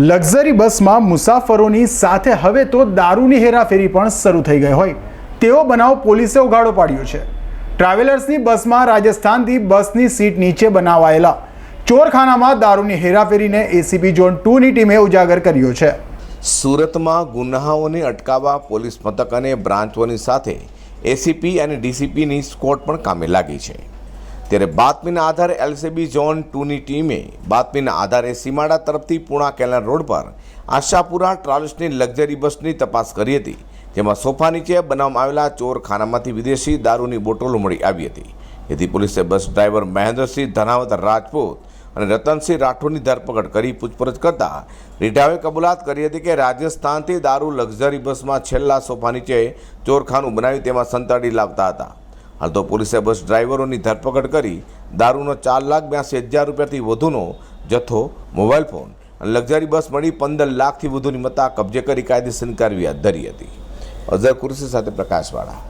Luxury બસમાં મુસાફરોની સાથે હવે તો દારૂની હેરાફેરી પણ શરૂ થઈ ગઈ હોય. તેવો બનાવ પોલીસે ઉઘાડો પાડ્યો છે. ટ્રાવેલર્સની બસમાં રાજસ્થાનથી બસની સીટ નીચે બનાવાયેલા ચોરખાનામાં દારૂની હેરાફેરીને એસીપી ઝોન ટુની ટીમે ઉજાગર કર્યો છે. સુરતમાં ગુનાઓને અટકાવવા પોલીસ મથક અને બ્રાન્ચોની સાથે એસીપી અને ડીસીપીની સ્કોટ પણ કામે લાગી છે. ત્યારે બાતમીના આધારે એલસીબી ઝોન ટુની ટીમે બાતમીના આધારે સીમાડા તરફથી પૂણા કેલન રોડ પર આશાપુરા ટ્રાવેલ્સની લક્ઝરી બસની તપાસ કરી હતી, જેમાં સોફા નીચે બનાવવામાં આવેલા ચોરખાનામાંથી વિદેશી દારૂની બોટલો મળી આવી હતી. જેથી પોલીસે બસ ડ્રાઈવર મહેન્દ્રસિંહ ધનાવત રાજપૂત અને રતનસિંહ રાઠોડની ધરપકડ કરી પૂછપરછ કરતા રીઢાવે કબૂલાત કરી હતી કે રાજસ્થાનથી દારૂ લક્ઝરી બસમાં છેલ્લા સોફા નીચે ચોરખાનું બનાવી તેમાં સંતાડી લાવતા હતા. હાલ તો પોલીસે બસ ડ્રાઈવરોની ધરપકડ કરી દારૂનો ચાર લાખ બ્યાસી હજાર રૂપિયાથી વધુનો જથ્થો, મોબાઈલ ફોન અને લક્ઝરી બસ મળી પંદર લાખથી વધુની મત્તા કબજે કરી કાયદેસરની કાર્યવાહી હાથ ધરી હતી. અઝર કુરશી સાથે પ્રકાશવાળા.